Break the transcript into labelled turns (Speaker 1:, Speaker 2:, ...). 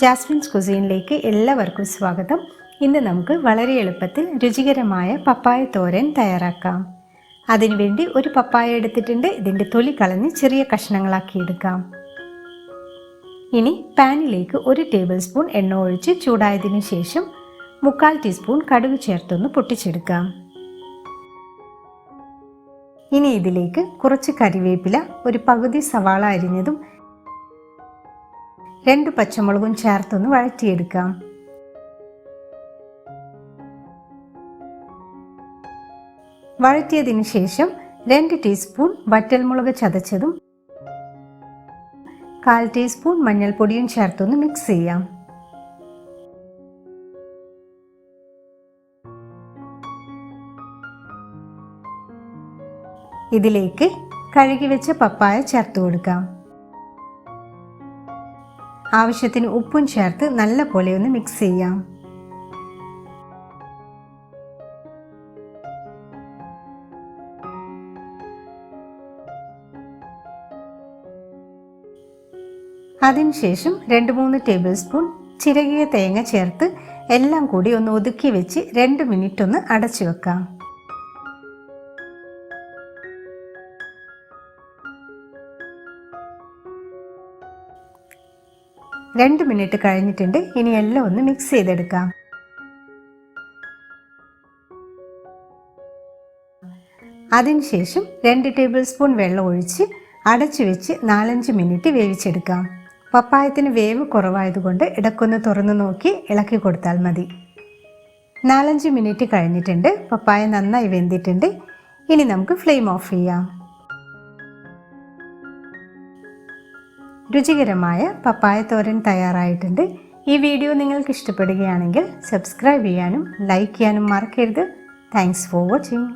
Speaker 1: Jasmine's കുസീനിലേക്ക് എല്ലാവർക്കും സ്വാഗതം ഇന്ന് നമുക്ക് വളരെ എളുപ്പത്തിൽ രുചികരമായ പപ്പായ തോരൻ തയ്യാറാക്കാം അതിനുവേണ്ടി ഒരു പപ്പായ എടുത്തിട്ടുണ്ട് ഇതിൻ്റെ തൊലി കളഞ്ഞ് ചെറിയ കഷ്ണങ്ങളാക്കി എടുക്കാം ഇനി പാനിലേക്ക് ഒരു ടേബിൾ സ്പൂൺ എണ്ണ ഒഴിച്ച് ചൂടായതിനു ശേഷം മുക്കാൽ ടീസ്പൂൺ കടുക് ചേർത്തൊന്ന് പൊട്ടിച്ചെടുക്കാം ഇനി ഇതിലേക്ക് കുറച്ച് കറിവേപ്പില ഒരു പകുതി സവാള അരിഞ്ഞതും രണ്ട് പച്ചമുളകും ചേർത്തൊന്ന് വഴറ്റിയെടുക്കാം വഴറ്റിയതിന് ശേഷം രണ്ട് ടീസ്പൂൺ വറ്റൽമുളക് ചതച്ചതും കാൽ ടീസ്പൂൺ മഞ്ഞൾപ്പൊടിയും ചേർത്തൊന്ന് മിക്സ് ചെയ്യാം ഇതിലേക്ക് കഴുകി വെച്ച പപ്പായ ചേർത്ത് കൊടുക്കാം ആവശ്യത്തിന് ഉപ്പും ചേർത്ത് നല്ലപോലെ ഒന്ന് മിക്സ് ചെയ്യാം അതിനുശേഷം രണ്ട് മൂന്ന് ടേബിൾ സ്പൂൺ ചിരകിയ തേങ്ങ ചേർത്ത് എല്ലാം കൂടി ഒന്ന് ഒതുക്കി വെച്ച് രണ്ട് മിനിറ്റ് ഒന്ന് അടച്ചു വെക്കാം രണ്ട് മിനിറ്റ് കഴിഞ്ഞിട്ടുണ്ട് ഇനി എല്ലാം ഒന്ന് മിക്സ് ചെയ്തെടുക്കാം അതിനുശേഷം രണ്ട് ടേബിൾ സ്പൂൺ വെള്ളം ഒഴിച്ച് അടച്ചു വെച്ച് നാലഞ്ച് മിനിറ്റ് വേവിച്ചെടുക്കാം പപ്പായത്തിന് വേവ് കുറവായതുകൊണ്ട് ഇടക്കൊന്ന് തുറന്നു നോക്കി ഇളക്കി കൊടുത്താൽ മതി നാലഞ്ച് മിനിറ്റ് കഴിഞ്ഞിട്ടുണ്ട് പപ്പായ നന്നായി വെന്തിട്ടുണ്ട് ഇനി നമുക്ക് ഫ്ലെയിം ഓഫ് ചെയ്യാം രുചികരമായ പപ്പായ തോരൻ തയ്യാറായിട്ടുണ്ട് ഈ വീഡിയോ നിങ്ങൾക്ക് ഇഷ്ടപ്പെടുകയാണെങ്കിൽ സബ്സ്ക്രൈബ് ചെയ്യാനും ലൈക്ക് ചെയ്യാനും മറക്കരുത് താങ്ക്സ് ഫോർ വാച്ചിങ്